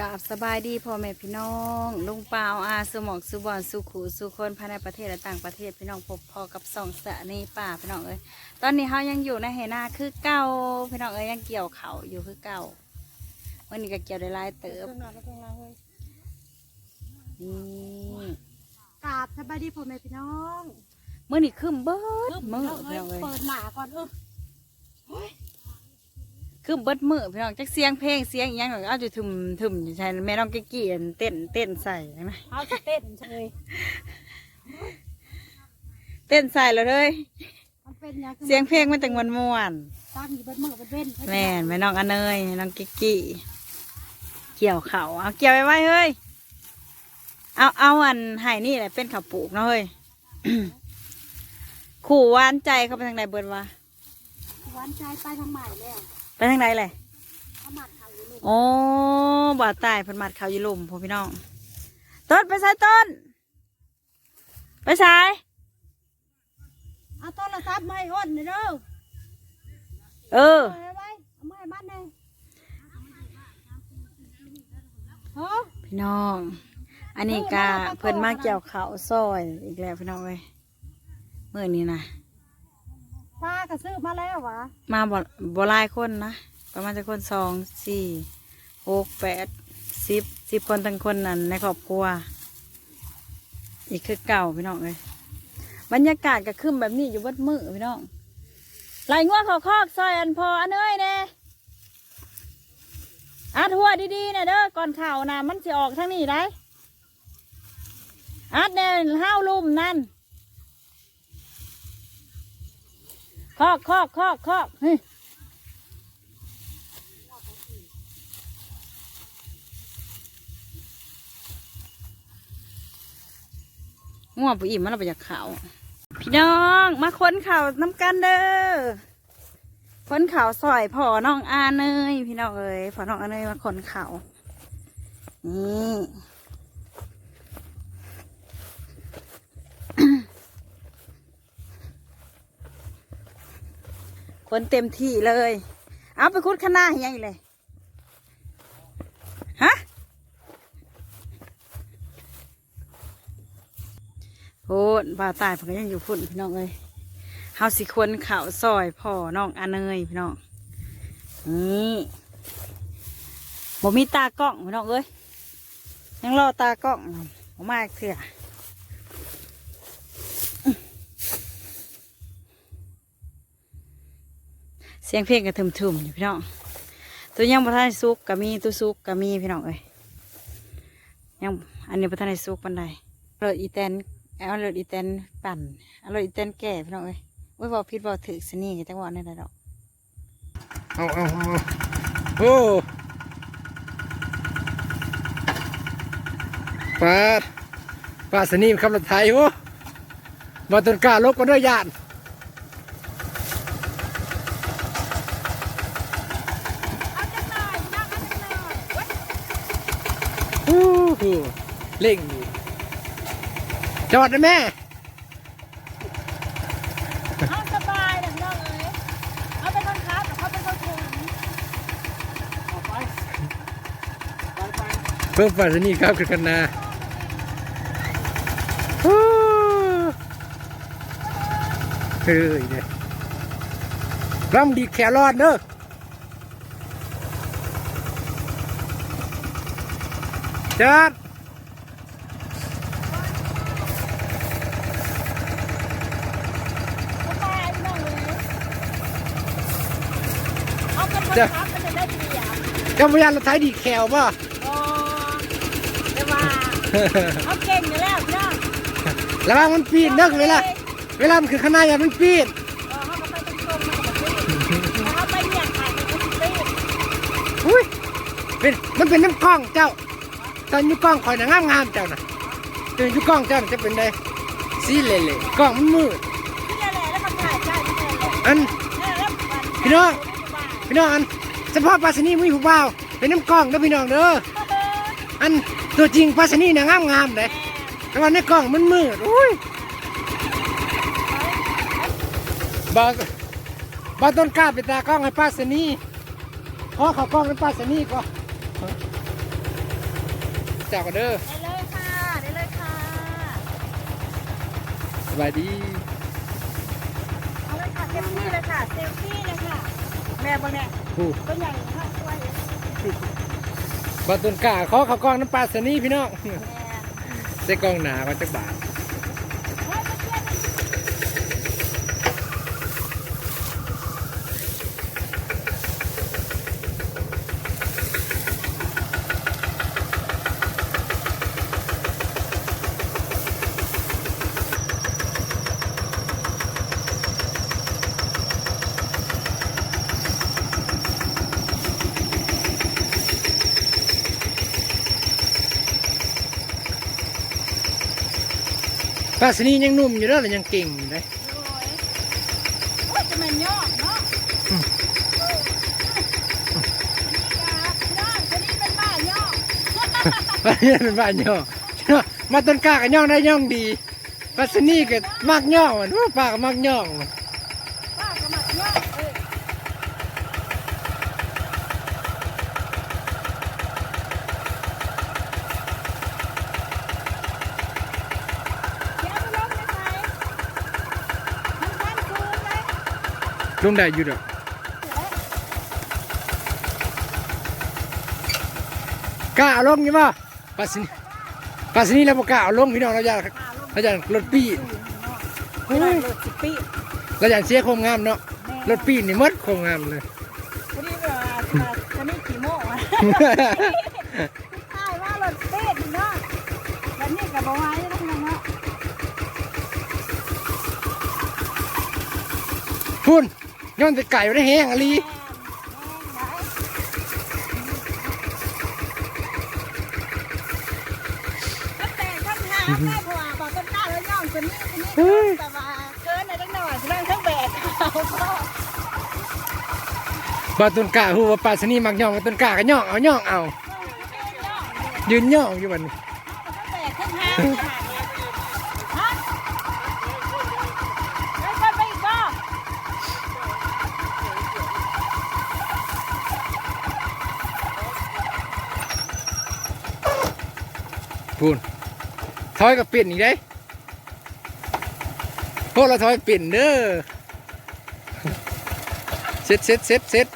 กราบสบายดีพ่อแม่พี่น้องลุงเปล่าอาสมองสุบอนสุขูสุคนภายในประเทศและต่างประเทศพี่น้องพบพอกับสองสะนีป่าพี่น้องเอ้ยตอนนี้เขายังอยู่ในเหนาคือเก่าพี่น้องเอ้ยยังเกี่ยวเขาอยู่คือเก่าวันนี้ก็เกี่ยวได้ลายเติบนี่กราบสบายดีพ่อแม่พี่น้องเมื่อนี้ขึ้นเบิดมือเฮ้พี่อเอ้ยเปิดหมาก่อนเออ ขึ้นเบิดมือพี่น้องจักเสียงเพลงเสียงอหยังเอาจะถึมถึมใช่แม่น้องกิ๊กกี้เต้นเต้นใส่ใช่ไหมเอาจะเต้นเลยเต้นใส่แล้วเลยมันเป็นยังเสียงเพลงมันแต่งมวนมวนตั้งอยู่บนมือเป็นเว้นๆแม่นแม่น้องอนเนยน้องกิ๊กกี้เกี่ยวเขาเอาเกี่ยวไว้ไว้เฮ้ยเอาเอาอันไห้นี่แหละเป็นข้าวปลูกเนาะเฮ้ย ขู่หวานใจเขาไปทางไหนเบิดวะ หวานใจไปทางใหม่แล้ว ไปทางไหนเลยเขาหมัดเขาอยู่ลูกโอ้บาดตายเพันมัดเขาอยู่ลุ่มพ่อพี่น้อง ต้นไปใส่ต้น ไปใส่เอาโทรศัพท์มาให้อ้นหน่อยเด้อเออเอาไว้ไว้เอามาให้บ้านเลยเฮ้อพี่น้อง อันนี้กาเพิ่นมาเกี่ยวเขาวซอยอีกแล้วพี่น้องเอ้ยเมื่อนี้นะ ปลากระซื้อมาแล้ววะมาบ่บ่หลายคนนะประมาณจะคนสองสี่หกแปดสิบสิบคนทั้งคนนั่นในครอบครัว อีกคือเก่าพี่น้องเลยบรรยากาศก็ขึ้นแบบนี้อยู่วัดมือพี่น้องไหลงัวเขาคอกซอยอันพออันเอ้ยเน่อาทัวดีๆนะเด้อก่อนเข่านะมันจะออกทางนี้ได้อาดแน่ห้าวลุ่มนั่น คอกคอกคอกคอกเฮ้ยง่วงผู้อิ่มมันเราไปจากเขาพี่น้องมาค้นข่าวน้ำกันเด้อค้นข่าวซอยพ่อน้องอาเนยพี่น้องเอ้ยพ่อน้องอาเนยมาค้นข่าวนี่ คนเต็มที่เลย เอาไปคุดข้างหน้าให้ยังเลยฮะโอ้บ่าวตายเพิ่นก็ยังอยู่ฝุ่นพี่น้องเอ้ยเฮาสิควรข่าวซอยพ่อน้องอเนยพี่น้องนี่บ่มีตากล้องพี่น้องเอ้ยยังรอตากล้องบ่มาเถื่อ เสียงเพลงก็ทึมๆอยู่พี่น้องตัวยังบ่ทันได้สุกก็มีตัวสุกก็มีพี่น้องเอ้ยยังอันนี้บ่ทันได้สุกปานใดรถอีแตนเอารถอีแตนปั่นเอารถอีแตนแก่พี่น้องเอ้ยไว้บอพิษบอถือสนี่จังหวะนี่แหละดอกเอาเอาเอาโอ้ปลาปาสนีมขับรถไถโอ้มาต้นกล้าลบกันด้วยยาน อ้โหเล่งอยู่จอดนะแม่เอาสบายเลยพี่น้องเอ้ยเอาไปคนครับเอาไปคนถุงเพิ่มปลาสนีครับคือกันนาโอ้เฮ้ยเนี่ยร่ำดีแครอดเด้อจัดสบายพี่น้อง เอ้ยเอาเป็นคนครับมันจะได้ดีอะเจ้าพยานเราไทยดีแควป่ะโอ้แต่ว่าเขาเก่งอยู่แล้วพี่น้องแล้วว่ามันปีนเด้อเวลาเวลามันคือขนาดอย่ามันปีนเขาไปตรงมันก็ตีเขาไปเหยียดไข่มันอุ้ยเป็นมันเป็นน้ำกล้องเจ้า ตอนอยุกล้องคอยน่ะงามงามๆเจ้าน่ะเป็นอยุกล้องเจ้าน่ะจะเป็นไงสีเละๆกล้องมันมืดที่นี่แหละแล้วมันถ่ายใช่ที่นี่แหละอันเนี่ยแล้วมันพี่น้องพี่น้องอันเฉพาะปลาสนีมีผู้บ่าวเป็นน้ำกล้องเด้อพี่น้องเด้ออันตัวจริงปลาสนีน่ะงามงามๆเลยแต่ว่าในกล้องมันมืดอุ้ยบางบางต้นกล้าไปตากล้องให้ปลาสนีขอเขากล้องให้ปลาสนีก่อน เจ้ากันเด้อได้เลยค่ะ ได้เลยค่ะ สบายดี เอาเลยค่ะเซลฟี่เลยค่ะเซลฟี่เลยค่ะ แม่บางเนี่ยผู้ตัวใหญ่ค่ะตัวใหญ่บาตุนกาขอข้าวกล้องน้ำปลาสนีพี่น้อง แม่ ใส่กล้องหนาก็จักบาท เฮ้ยมาเที่ยวกัน ปลาสนียังนุ่มอยู่เด้อแต่ยังเก่งอยู่เลยโอ้ยจะม่นยอกเนาะปลาเนี่ยเป็นบ้านย่อมาต้นกาก็ย่องได้ย่องดีปลาสนีก็มักย่องมันปลาก็มักย่องาก็มักยอกเอ้ยเดี๋ยวเอาไปลงในไฟมันพันคูณเลย ลงได้อยู่ดอกกล้าเอาลงอยู่ป่ะปลาสนีปลาสนีเราบ่กล้าเอาลงพี่น้องเราอยากเราอยากรถปีนไม่ได้รถสิปีเราอยากเสียความงามเนาะรถปีนนี่หมดความงามเลยพอดีเวลาจะนี่กี่โมงอะใช่ว่ารถปีดเนาะแบบนี้กับบ่ไหว้แล้วนะเนาะพุ่น ย้อนแต่ไก่ไว้ได้แห้งอะลีแต่คำถามแม่ผัวบอกต้นกล้าแล้วย่องคนนี้คนนี้แต่ว่าเกินในตั้งหน่อยเรื่องทั้งแบกเขาก็บาต้นกล้าฮู้ว่าปลาสนีมักย่องกับต้นกล้าก็ย่องเอาย่องเอา ยืนย่องอยู่บัดนี้แบกขึ้นห้างฮะแล้วก็ไปอีกรอบ พุ่นถอยกับเปลี่ยนอีกได้พวกเราถอยเปลี่ยนเด้อเซ็ตเซ็ตเซ็ตเซ็ต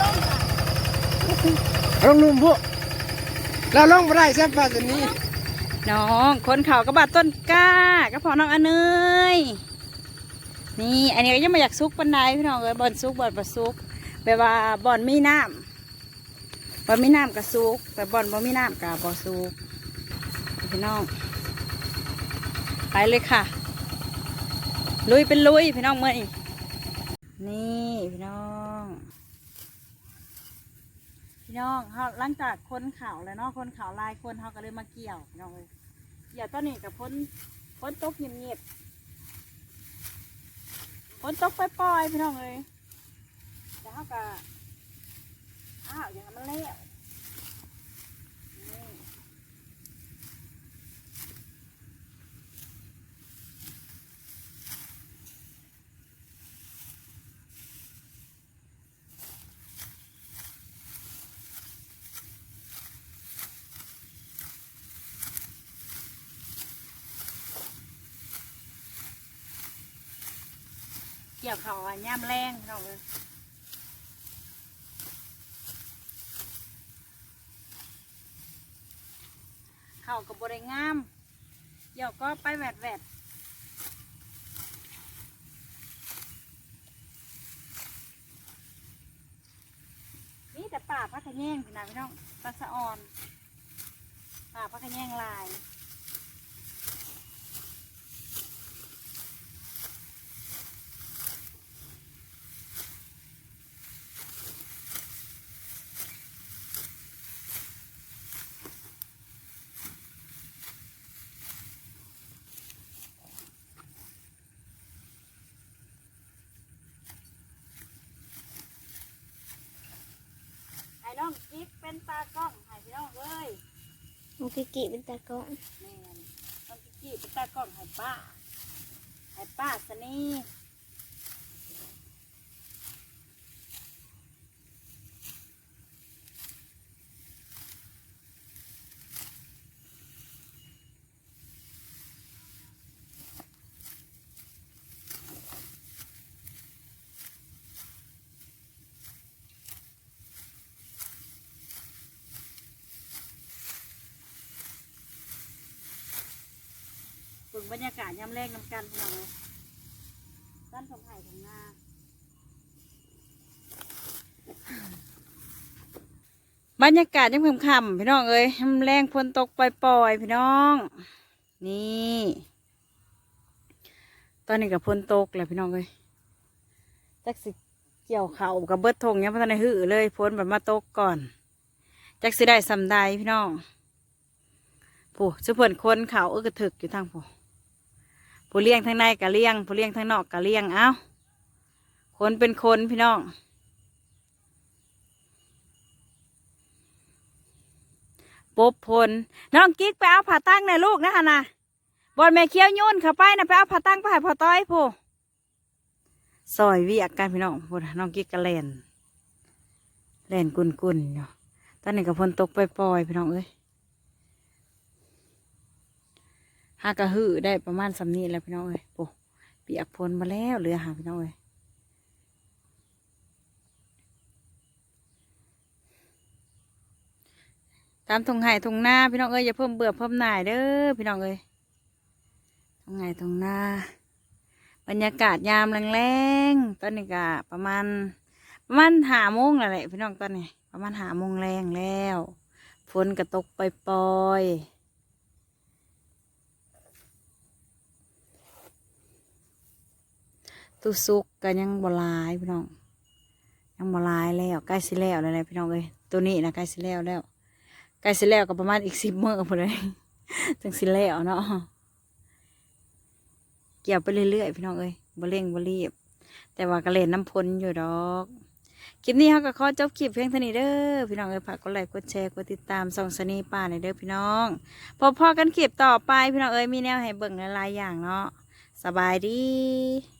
ลงค่ะลงลุมพวกเราลงมาได้แซ่บปลาสนีน้องคนเขากระบาดต้นกล้า ก็พอน้องอนเนยนี่ อันนี้ก็ยังไม่อยากซุกปันไดพี่น้องเอ้ยบอนซุกบอนปลซุก แบบว่าบอนมีน้ำบอนมีน้ำกับซุกแต่บอนบ่มีน้ำกับบอซุกพี่น้อง ไปเลยค่ะ ลุยเป็นลุยพี่น้องเมื่อนี้นี่พี่น้อง พี่น้องเขาหลังจากคนข่าวแล้วเนาะคนข่าวลายคนเขาก็เลยมาเกี่ยวพี่น้องเลยเกี่ยวตอนนี้กับพ้นพ้นตกเงียบๆพ้นตกปล่อยๆพี่น้องเลย เขาก็อ้าวอย่างนั้นมันเละนี่เกี่ยวเขาอะย่ำแรงพี่น้องเลย เขากับบริงาม เดี๋ยวก็ไปแหวดแหวดนี่แต่ป่าพักขะแยงพี่นะพี่น้องปลาสะออนป่าพักขะแยงลาย เป็นตากล้องให้พี่น้องเอ้ยมุกิกิเป็นตากล้องแม่นน้องกิ๊กเป็นตากล้องให้ป้าให้ป้าสนี่ งบรรยากาศยามแรกน้ำกันพี่น้องเลยด้นของไผ่ของนาบรรยากาศยังค่ำพี่น้องเอ้ยยามแรงฝนตกปล่อยๆพี่น้อง นี่ ตอนนี้กับฝนตกแล้วพี่น้องเอ้ยจักสิเกี่ยวเขากับเบิดทงยังพัฒนาหื้อเลยฝนแบบมาตกก่อนจักสิได้สำได้พี่น้องผู้จะเพิ่นคนเขาเออกระถึกอยู่ทางผู้ ผู้เลี้ยงทางในกะเลี้ยงผู้เลี้ยงทางนอกกะเลี้ยง เอ้าคนเป็นคนพี่น้อง ปบพลน้องกิ๊กไปเอาผ่าตั้งในลูกนะฮะนะบอลแม่เคี้ยวโยุ่นเข้าไปนะไปเอาผ่าตั้งไปให้พ่อต้อยผู้ซอยวียกกันพี่น้องพูดน้องกิ๊กกะเล่นเล่นกุนกุนเนาะตอนนี้กับพลตกไปปล่อยๆพี่น้องเอ้ย หากระหือได้ประมาณสำนีแล้วพี่น้องเอ้ยโอ้เปียกพลมาแล้วเหลือหาพี่น้องเอ้ยตามทงไห่ทงหน้าพี่น้องเอ้ยอย่าเพิ่มเบื่อเพิ่มหน่ายเด้อพี่น้องเอ้ยทงไห่ทงหน้า บรรยากาศยามแรงๆตอนนี้ก็ประมาณประมาณหาโมงแล้วแหละพี่น้องตอนนี้ ประมาณหาโมงแรงแล้วฝนก็ตกปล่อยๆ ตู้ซุกก็ยังบลายพี่น้องยังบลายแล้วใกล้สิแล้วแล้วแหละพี่น้องเอ้ยตัวนี้นะใกล้สิแล้วแล้วใกล้สิแล้วก็ประมาณอีกสิบเมื้อพอเลยจังสิแล้วเนาะเกี่ยวไปเรื่อยๆพี่น้องเอ้ยบ่เร่งบ่รีบ แต่ว่าก็เลนน้ำพ้นอยู่ดอกคลิปนี้เขาก็ขอจบคลิปเพียงเท่านี้เด้อพี่น้องเอ้ยฝากกดไลค์กดแชร์กดติดตามส่องสนีป่าในเด้อพี่น้องพบพอกันคลิปต่อไปพี่น้องเอ้ยมีแนวให้เบิ่งหลายๆอย่างเนาะสบายดี